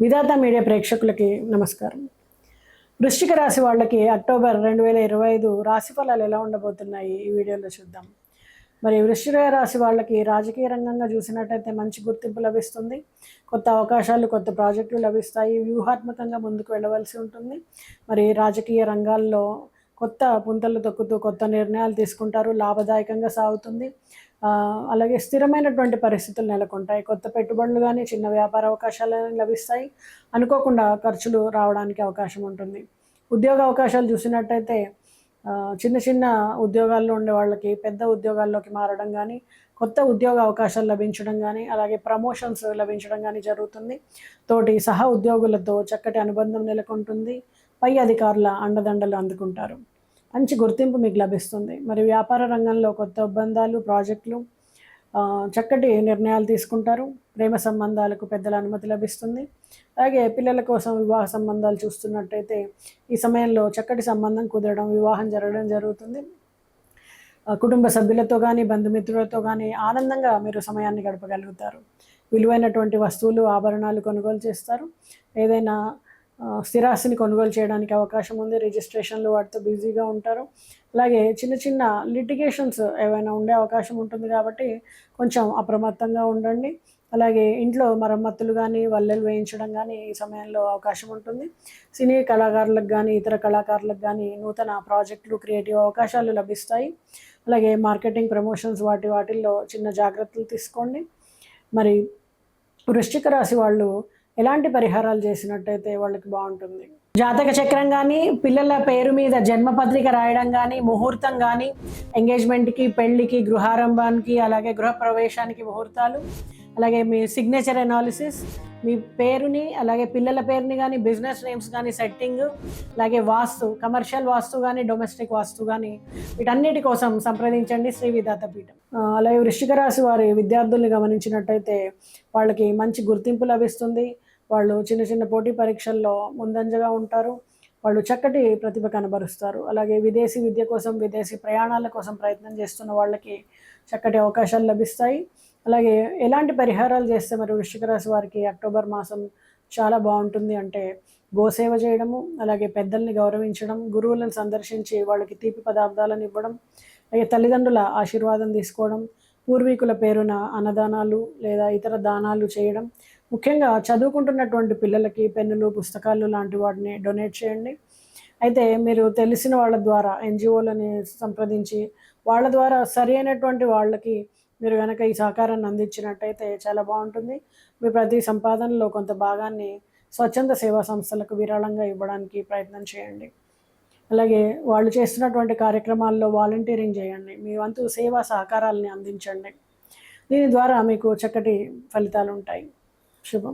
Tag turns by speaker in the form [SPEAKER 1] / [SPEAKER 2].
[SPEAKER 1] విధాత media ప్రేక్షకులకి నమస్కారం. వృశ్చిక రాశి వాళ్ళకి అక్టోబర్ రెండు వేల ఇరవై ఐదు రాశి ఫలాలు ఎలా ఉండబోతున్నాయి ఈ వీడియోలో చూద్దాం. మరి వృశ్చిక రాశి వాళ్ళకి రాజకీయ రంగంగా చూసినట్టయితే మంచి గుర్తింపు లభిస్తుంది. కొత్త అవకాశాలు కొత్త ప్రాజెక్టులు లభిస్తాయి. వ్యూహాత్మకంగా ముందుకు వెళ్ళవలసి ఉంటుంది. మరి రాజకీయ రంగాల్లో కొత్త పుంతలు తొక్కుతూ కొత్త నిర్ణయాలు తీసుకుంటారు లాభదాయకంగా సాగుతుంది. అలాగే స్థిరమైనటువంటి పరిస్థితులు నెలకొంటాయి. కొత్త పెట్టుబడులు కానీ చిన్న వ్యాపార అవకాశాలు లభిస్తాయి. అనుకోకుండా ఖర్చులు రావడానికి అవకాశం ఉంటుంది. ఉద్యోగ అవకాశాలు చూసినట్టయితే చిన్న చిన్న ఉద్యోగాల్లో ఉండే వాళ్ళకి పెద్ద ఉద్యోగాల్లోకి మారడం కానీ కొత్త ఉద్యోగ అవకాశాలు లభించడం కానీ అలాగే ప్రమోషన్స్ లభించడం కానీ జరుగుతుంది. తోటి సహ ఉద్యోగులతో చక్కటి అనుబంధం నెలకొంటుంది. పై అధికారుల అండదండలు అందుకుంటారు. మంచి గుర్తింపు మీకు లభిస్తుంది. మరి వ్యాపార రంగంలో కొత్త ఒప్పందాలు ప్రాజెక్టులు చక్కటి నిర్ణయాలు తీసుకుంటారు. ప్రేమ సంబంధాలకు పెద్దల అనుమతి లభిస్తుంది. అలాగే పిల్లల కోసం వివాహ సంబంధాలు చూస్తున్నట్టయితే ఈ సమయంలో చక్కటి సంబంధం కుదరడం వివాహం జరగడం జరుగుతుంది. కుటుంబ సభ్యులతో కానీ బంధుమిత్రులతో కానీ ఆనందంగా మీరు సమయాన్ని గడపగలుగుతారు. విలువైనటువంటి వస్తువులు ఆభరణాలు కొనుగోలు చేస్తారు. ఏదైనా స్థిరాస్తిని కొనుగోలు చేయడానికి అవకాశం ఉంది. రిజిస్ట్రేషన్లు వాటితో బిజీగా ఉంటారు. అలాగే చిన్న చిన్న లిటిగేషన్స్ ఏవైనా ఉండే అవకాశం ఉంటుంది కాబట్టి కొంచెం అప్రమత్తంగా ఉండండి. అలాగే ఇంట్లో మరమ్మతులు కానీ వల్లెలు వేయించడం కానీ ఈ సమయంలో అవకాశం ఉంటుంది. సినీ కళాకారులకు కానీ ఇతర కళాకారులకు కానీ నూతన ప్రాజెక్టులు క్రియేటివ్ అవకాశాలు లభిస్తాయి. అలాగే మార్కెటింగ్ ప్రమోషన్స్ వాటి వాటిల్లో చిన్న జాగ్రత్తలు తీసుకోండి. మరి వృశ్చిక రాశి వాళ్ళు ఎలాంటి పరిహారాలు చేసినట్టయితే వాళ్ళకి బాగుంటుంది. జాతక చక్రం కానీ పిల్లల పేరు మీద జన్మపత్రిక రాయడం కానీ ముహూర్తం కానీ ఎంగేజ్మెంట్కి పెళ్ళికి గృహారంభానికి అలాగే గృహప్రవేశానికి ముహూర్తాలు అలాగే మీ సిగ్నేచర్ అనాలిసిస్ మీ పేరుని అలాగే పిల్లల పేరుని కానీ బిజినెస్ నేమ్స్ కానీ సెట్టింగ్ అలాగే వాస్తు కమర్షియల్ వాస్తు కానీ డొమెస్టిక్ వాస్తు కానీ వీటన్నిటి కోసం సంప్రదించండి శ్రీ విధాత పీఠం అలాగే వృష్టిక రాశి వారి విద్యార్థుల్ని గమనించినట్టయితే వాళ్ళకి మంచి గుర్తింపు లభిస్తుంది. వాళ్ళు చిన్న చిన్న పోటీ పరీక్షల్లో ముందంజగా ఉంటారు. వాళ్ళు చక్కటి ప్రతిభ కనబరుస్తారు. అలాగే విదేశీ విద్య కోసం విదేశీ ప్రయాణాల కోసం ప్రయత్నం చేస్తున్న వాళ్ళకి చక్కటి అవకాశాలు లభిస్తాయి. అలాగే ఎలాంటి పరిహారాలు చేస్తే మరి వృశ్చిక రాశి వారికి అక్టోబర్ మాసం చాలా బాగుంటుంది అంటే గోసేవ చేయడము అలాగే పెద్దల్ని గౌరవించడం గురువులను సందర్శించి వాళ్ళకి తీపి పదార్థాలను ఇవ్వడం అలాగే తల్లిదండ్రుల ఆశీర్వాదం తీసుకోవడం పూర్వీకుల పేరున అన్నదానాలు లేదా ఇతర దానాలు చేయడం ముఖ్యంగా చదువుకుంటున్నటువంటి పిల్లలకి పెన్నులు పుస్తకాలు లాంటి వాటిని డొనేట్ చేయండి. అయితే మీరు తెలిసిన వాళ్ళ ద్వారా ఎన్జిఓలని సంప్రదించి వాళ్ళ ద్వారా సరి అయినటువంటి వాళ్ళకి మీరు కనుక ఈ సహకారాన్ని అందించినట్టయితే చాలా బాగుంటుంది. మీ ప్రతి సంపాదనలో కొంత భాగాన్ని స్వచ్ఛంద సేవా సంస్థలకు విరాళంగా ఇవ్వడానికి ప్రయత్నం చేయండి. అలాగే వాళ్ళు చేస్తున్నటువంటి కార్యక్రమాల్లో వాలంటీరింగ్ చేయండి. మీ వంతు సేవా సహకారాలని అందించండి. దీని ద్వారా మీకు చక్కటి ఫలితాలు ఉంటాయి 是吧？